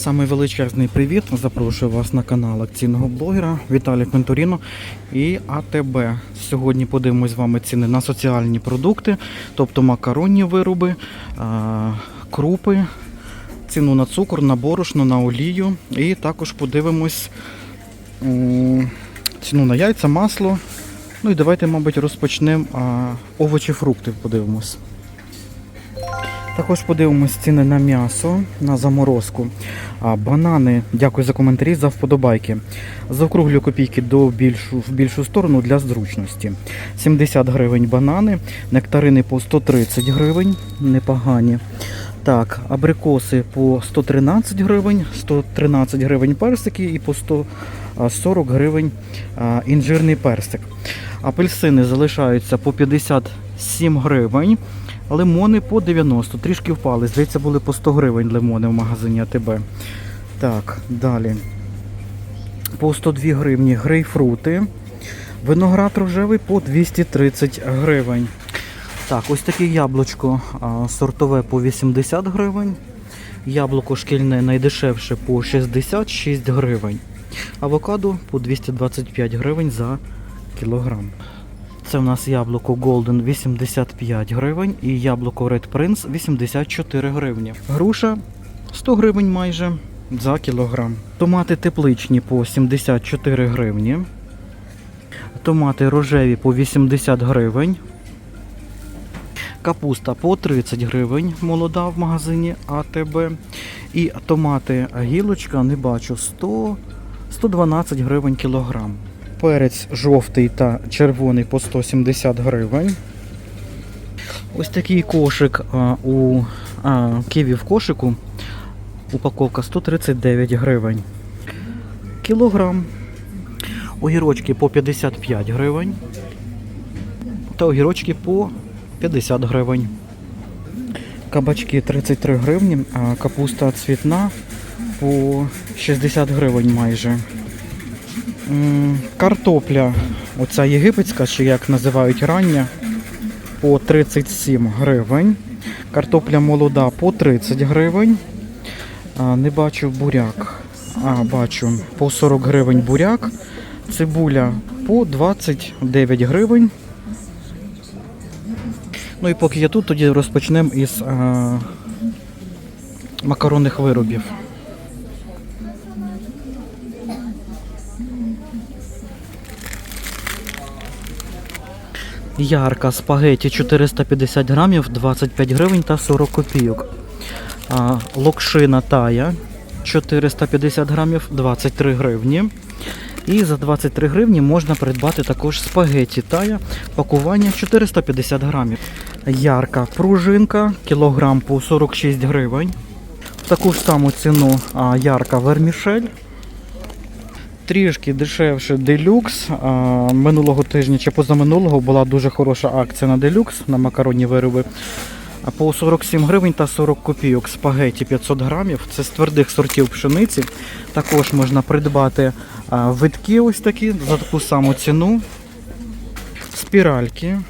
Самий величезний привіт. Запрошую вас на канал акційного блогера Віталій Квенторіно і АТБ. Сьогодні подивимось з вами ціни на соціальні продукти, тобто макаронні вироби, крупи, ціну на цукор, на борошно, на олію. І також подивимось ціну на яйця, масло. Ну і давайте, мабуть, розпочнемо овочі, фрукти подивимось. Також подивимось ціни на м'ясо, на заморозку. А, банани, дякую за коментарі, за вподобайки. Заокруглю копійки до більшу, в більшу сторону для зручності. 70 гривень банани, нектарини по 130 гривень, непогані. Так, абрикоси по 113 гривень, 113 гривень персики і по 140 гривень інжирний персик. Апельсини залишаються по 57 гривень. Лимони по 90, трішки впали. Здається, були по 100 гривень лимони в магазині АТБ. Так, далі. По 102 гривні грейпфрути. Виноград рожевий по 230 гривень. Так, ось таке яблучко сортове по 80 гривень. Яблуко шкільне найдешевше по 66 гривень. Авокадо по 225 гривень за кілограм. Це в нас яблуко Golden 85 гривень і яблуко Red Prince 84 гривні. Груша 100 гривень майже за кілограм. Томати тепличні по 74 гривні. Томати рожеві по 80 гривень. Капуста по 30 гривень молода в магазині АТБ. І томати гілочка не бачу 100 112 гривень кілограм. Перець жовтий та червоний по 170 гривень. Ось такий кошик а, у а, ківі в кошику. Упаковка 139 гривень. Кілограм. Огірочки по 55 гривень. Та огірочки по 50 гривень. Кабачки 33 гривні, а капуста цвітна по 60 гривень майже. Картопля, оця єгипетська, чи як називають рання, по 37 гривень. Картопля молода по 30 гривень. Не бачу буряк. А, бачу, по 40 гривень буряк. Цибуля по 29 гривень. Ну і поки я тут, тоді розпочнемо із а, макаронних виробів. Ярка спагеті 450 грамів, 25 гривень та 40 копійок. Локшина тая 450 грамів, 23 гривні. І за 23 гривні можна придбати також спагеті тая, пакування 450 грамів. Ярка пружинка, кілограм по 46 гривень. Таку ж саму ціну ярка вермішель. Трішки дешевше делюкс. Минулого тижня чи позаминулого була дуже хороша акція на делюкс на макаронні вироби. По 47 гривень та 40 копійок спагеті 500 грамів. Це з твердих сортів пшениці. Також можна придбати витки ось такі за таку саму ціну. Спіральки.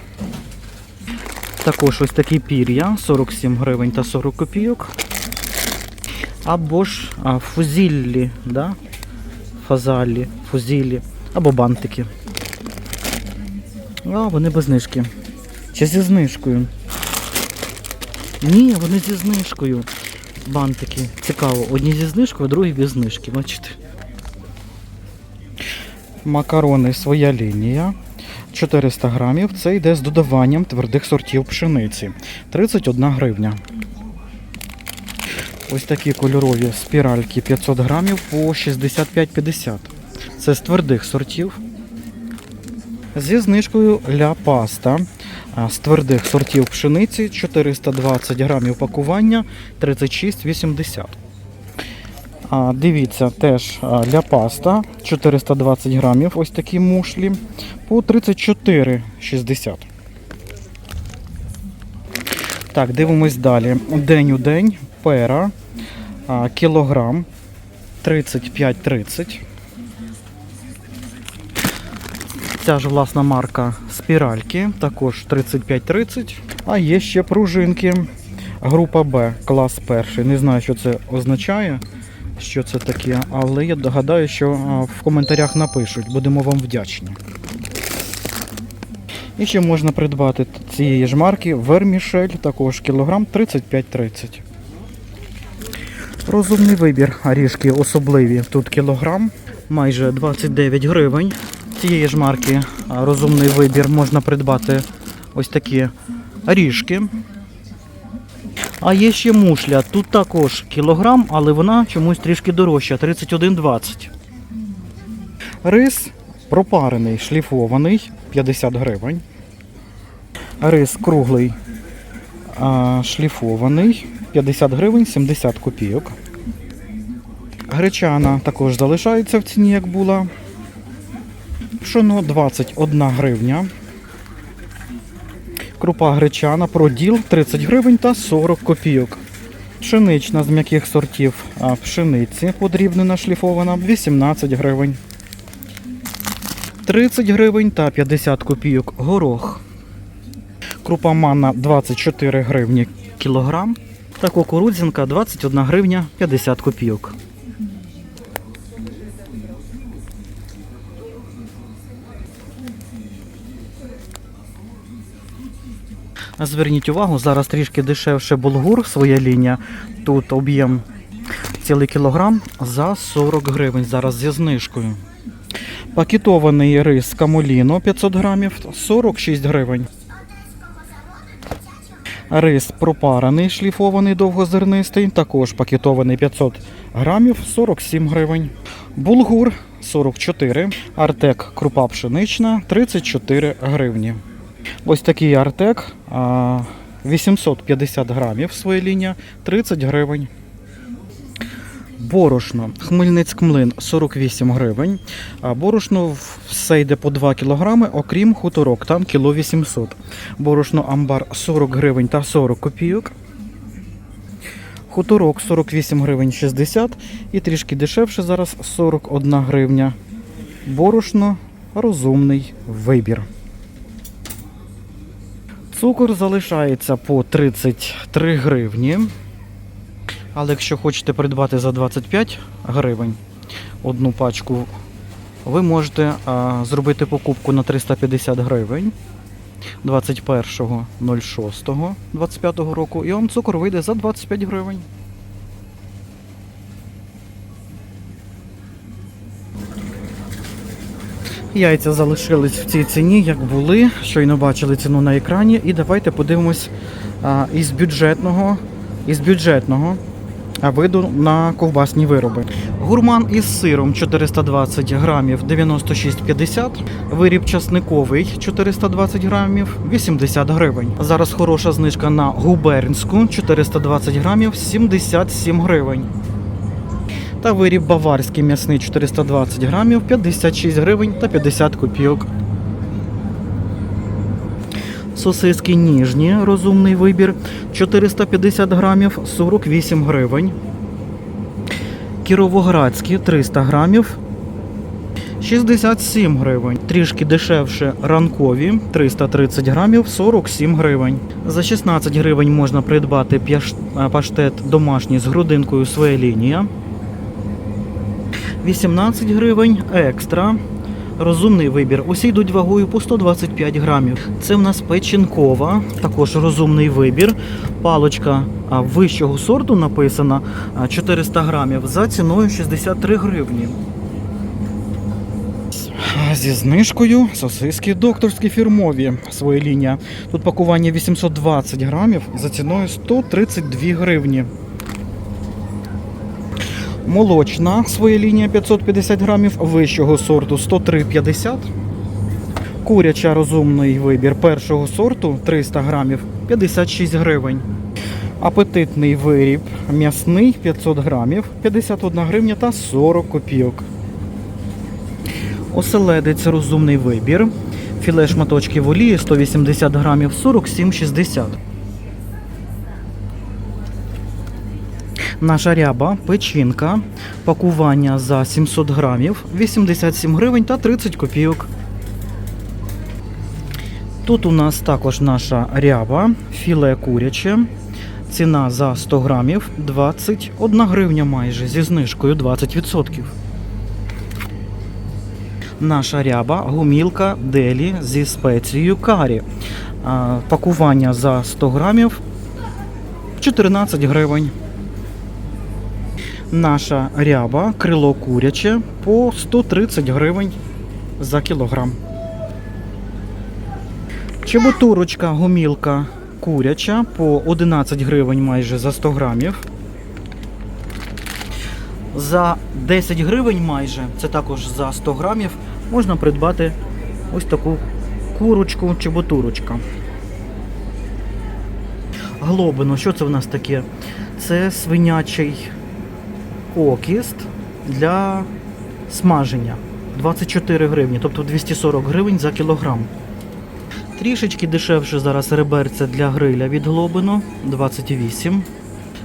Також ось такі пір'я 47 гривень та 40 копійок. Або ж фузіллі, да? Фазалі, фузілі, або бантики. А, вони без знижки. Чи зі знижкою? Ні, вони зі знижкою. Бантики. Цікаво. Одні зі знижкою, а другі без знижки. Бачите? Макарони своя лінія. 400 грамів. Це йде з додаванням твердих сортів пшениці. 31 гривня. Ось такі кольорові спіральки 500 грамів по 65,50. Це з твердих сортів. Зі знижкою ля паста з твердих сортів пшениці 420 грамів пакування 36,80. А, дивіться, теж а, ля паста 420 грамів, ось такі мушлі по 34,60. Так, дивимось далі. День у день пера кілограм 35,30. Ця ж власна марка спіральки, також 35-30. А є ще пружинки. Група Б, клас перший. Не знаю, що це означає. що це таке, але я догадаю, що в коментарях напишуть. Будемо вам вдячні. І ще можна придбати цієї ж марки вермішель, також кілограм 35-30. Розумний вибір, орішки особливі. Тут кілограм, майже 29 гривень. Цієї ж марки розумний вибір можна придбати ось такі орішки. А є ще мушля. Тут також кілограм, але вона чомусь трішки дорожча 31,20. Рис пропарений, шліфований 50 гривень. Рис круглий шліфований 50 гривень 70 копійок. Гречана також залишається в ціні, як була. Пшоно 21 гривня. Крупа гречана, проділ 30 гривень та 40 копійок. Пшенична з м'яких сортів пшениці подрібнена шліфована 18 гривень. 30 гривень та 50 копійок горох. Крупа манна 24 гривні кілограм. Та кукурудзянка 21 гривня 50 копійок. Зверніть увагу, зараз трішки дешевше булгур, своя лінія. Тут об'єм цілий кілограм за 40 гривень. Зараз зі знижкою. Пакетований рис камоліно 500 грамів 46 гривень. Рис пропарений, шліфований довгозернистий, також пакетований 500 грамів 47 гривень. Булгур 44, артек крупа пшенична 34 гривні. Ось такий артек 850 грамів своє лінія 30 гривень. Борошно. Хмельницьк млин 48 гривень. А борошно все йде по 2 кілограми, окрім хуторок, там кіло 800. Борошно амбар 40 гривень та 40 копійок. Хуторок 48 гривень 60 і трішки дешевше зараз 41 гривня. Борошно розумний вибір. Цукор залишається по 33 гривні. Але якщо хочете придбати за 25 гривень одну пачку, ви можете а, зробити покупку на 350 гривень 21.06.25 року, і вам цукор вийде за 25 гривень. Яйця залишились в цій ціні, як були. Щойно бачили ціну на екрані. І давайте подивимось а, із бюджетного, із бюджетного виду на ковбасні вироби. Гурман із сиром 420 грамів 96,50. Виріб часниковий 420 грамів 80 гривень. Зараз хороша знижка на губернську 420 грамів 77 гривень. Та виріб баварський м'ясний 420 грамів 56 гривень та 50 копійок. Сосиски ніжні, розумний вибір 450 грамів 48 гривень. Кіровоградські 300 грамів 67 гривень. Трішки дешевше ранкові 330 грамів 47 гривень. За 16 гривень можна придбати паштет домашній з грудинкою своя лінія. 18 гривень екстра. Розумний вибір. Усі йдуть вагою по 125 грамів. Це в нас печінкова, також розумний вибір. Палочка вищого сорту написана 400 грамів за ціною 63 гривні. Зі знижкою сосиски докторські фірмові своя лінія. Тут пакування 820 грамів за ціною 132 гривні. Молочна своя лінія 550 грамів вищого сорту 103,50. Куряча розумний вибір першого сорту 300 грамів 56 гривень. Апетитний виріб м'ясний 500 грамів 51 гривня та 40 копійок. Оселедець розумний вибір. Філе шматочків олії 180 грамів 47,60. Наша ряба, печінка, пакування за 700 грамів, 87 гривень та 30 копійок. Тут у нас також наша ряба, філе куряче, Ціна за 100 грамів 21 гривня майже зі знижкою 20%. Наша ряба, гумілка делі зі спецією карі. Пакування за 100 грамів 14 гривень. Наша ряба, крило куряче по 130 гривень за кілограм. Чеботурочка, гумілка куряча по 11 гривень майже за 100 грамів. За 10 гривень майже, це також за 100 грамів, можна придбати ось таку курочку чеботурочка. Глобино, що це в нас таке? Це свинячий окіст для смаження. 24 гривні, тобто 240 гривень за кілограм. Трішечки дешевше зараз реберця для гриля від Глобино 28.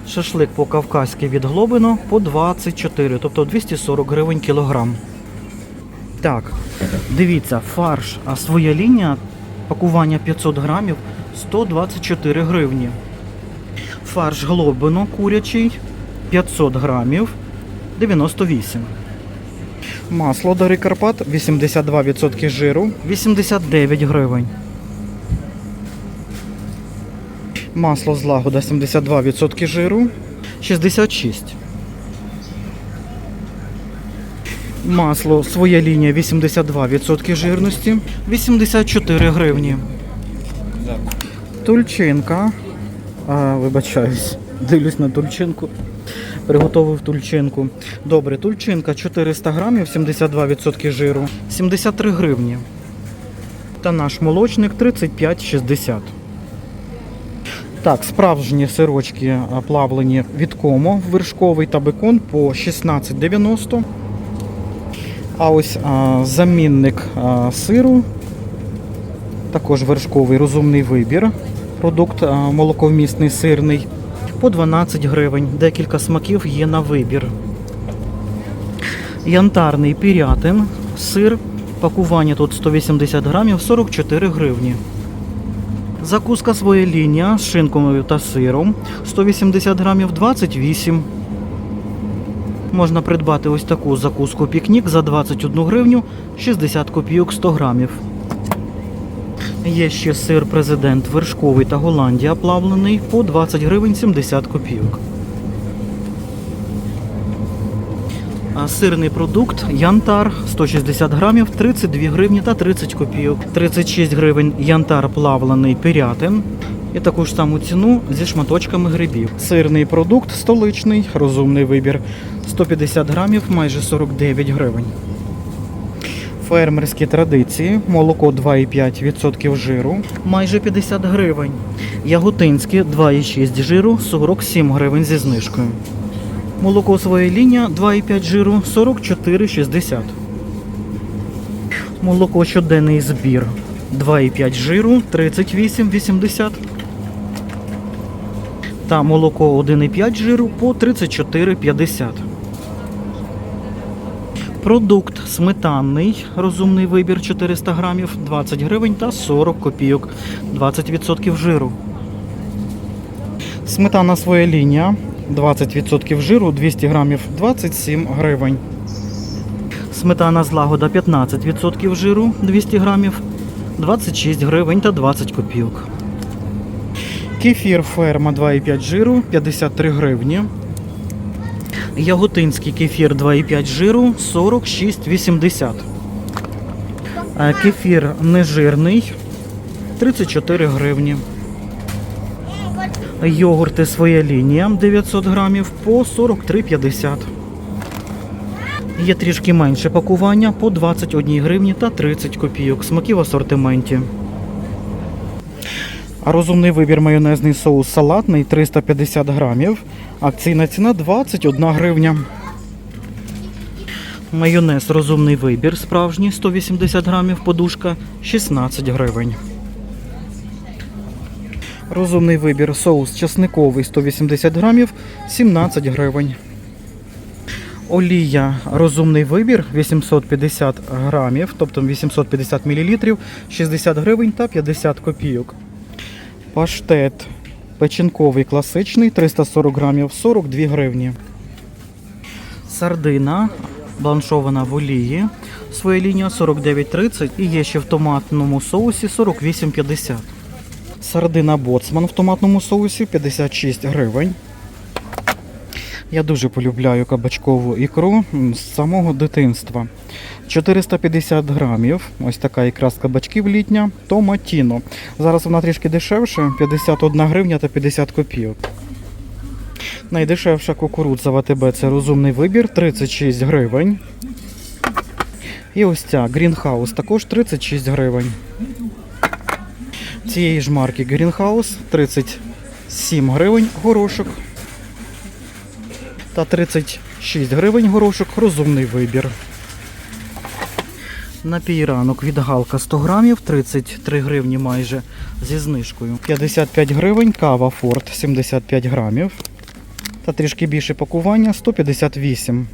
Шашлик по-кавказьки від Глобино по 24, тобто 240 гривень кілограм. Так, дивіться, фарш, а своя лінія пакування 500 грамів 124 гривні. Фарш Глобино курячий 500 грамів 98. Масло Дари Карпат 82% жиру 89 гривень. Масло злагода 72% жиру 66. Масло своя лінія 82% жирності 84 гривні. Тульчинка. А, вибачаюсь, дивлюсь на тульчинку. Приготовив тульчинку. Добре, тульчинка 400 грамів, 72% жиру, 73 гривні. Та наш молочник 35,60. Так, справжні сирочки плавлені від комо, вершковий та бекон по 16,90. А ось а, замінник а, сиру, також вершковий розумний вибір. Продукт а, молоковмісний сирний по 12 гривень. Декілька смаків є на вибір. Янтарний пірятин, сир, пакування тут 180 грамів, 44 гривні. Закуска своя лінія з шинкою та сиром 180 грамів 28. Можна придбати ось таку закуску пікнік за 21 гривню 60 копійок 100 грамів. Є ще сир президент вершковий та Голландія плавлений по 20 гривень 70 копійок. А Сирний продукт Янтар 160 грамів 32 гривні та 30 копійок. 36 гривень Янтар плавлений пірятин. І таку ж саму ціну зі шматочками грибів. Сирний продукт столичний, розумний вибір 150 грамів, майже 49 гривень. Фермерські традиції, молоко 2,5% жиру, майже 50 гривень. Яготинське 2,6 жиру, 47 гривень зі знижкою. Молоко своя лінія 2,5 жиру 44,60. Молоко щоденний збір 2,5 жиру 38,80. Та молоко 1,5 жиру по 34,50. Продукт сметанний, розумний вибір 400 грамів, 20 гривень та 40 копійок, 20% жиру. Сметана своя лінія, 20% жиру, 200 грамів, 27 гривень. Сметана злагода 15% жиру, 200 грамів, 26 гривень та 20 копійок. Кефір ферма 2,5 жиру, 53 гривні. Яготинський кефір 2,5 жиру 46,80. Е, Кефір нежирний 34 гривні. Йогурти своя лінія 900 грамів по 43,50. Є трішки менше пакування по 21 гривні та 30 копійок. Смаки в асортименті. Розумний вибір майонезний соус салатний 350 грамів. Акційна ціна 21 гривня. Майонез розумний вибір справжній 180 грамів, подушка 16 гривень. Розумний вибір соус часниковий 180 грамів 17 гривень. Олія розумний вибір 850 грамів, тобто 850 мл, 60 гривень та 50 копійок. Паштет Печінковий класичний 340 грамів 42 гривні. Сардина бланшована в олії. Своя лінія 49,30 і є ще в томатному соусі 48,50. Сардина боцман в томатному соусі 56 гривень. Я дуже полюбляю кабачкову ікру з самого дитинства. 450 грамів. Ось така ікра з кабачків літня. Томатіно. Зараз вона трішки дешевше 51 гривня та 50 копійок. Найдешевша кукурудза в АТБ це розумний вибір 36 гривень. І ось ця Greenhouse також 36 гривень. Цієї ж марки Greenhouse 37 гривень горошок. Та 36 гривень горошок розумний вибір. Напій ранок від Галка 100 грамів, 33 гривні майже зі знижкою. 55 гривень, кава Форт 75 грамів. Та трішки більше пакування 158.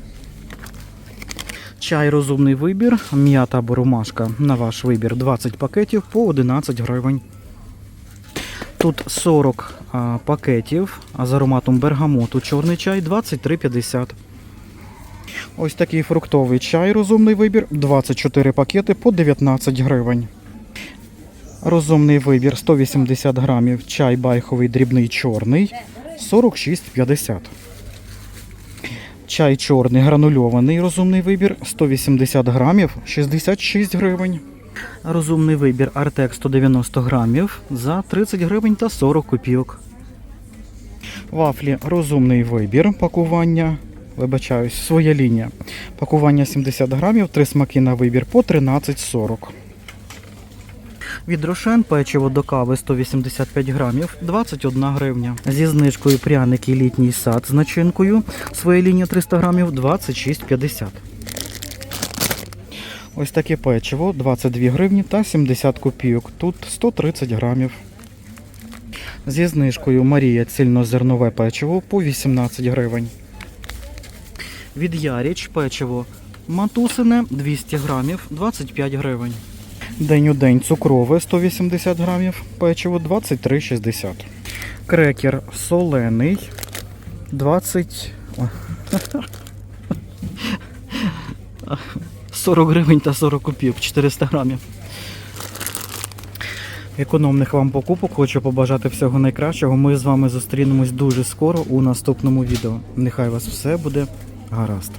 Чай розумний вибір, м'ята або ромашка на ваш вибір 20 пакетів по 11 гривень. Тут 40 а, пакетів а з ароматом бергамоту чорний чай 23,50. Ось такий фруктовий чай розумний вибір 24 пакети по 19 гривень. Розумний вибір 180 грамів чай байховий дрібний чорний 46,50. Чай чорний гранульований розумний вибір 180 грамів 66 гривень. Розумний вибір Артек 190 грамів за 30 гривень та 40 копійок. Вафлі розумний вибір пакування. Вибачаюсь, своя лінія. Пакування 70 грамів, три смаки на вибір по 13,40. Від Рошен печиво до кави 185 грамів 21 гривня. Зі знижкою пряники літній сад з начинкою. Своя лінія 300 грамів 26,50. Ось таке печиво 22 гривні та 70 копійок. Тут 130 грамів. Зі знижкою Марія цільнозернове печиво по 18 гривень. Від Яріч печиво матусине 200 грамів 25 гривень. День у день цукрове 180 грамів, печиво 23,60. Крекер солений 20. Ой. 40 гривень та 40 копійок, 400 грамів. Економних вам покупок хочу побажати всього найкращого. Ми з вами зустрінемось дуже скоро у наступному відео. Нехай вас все буде гаразд.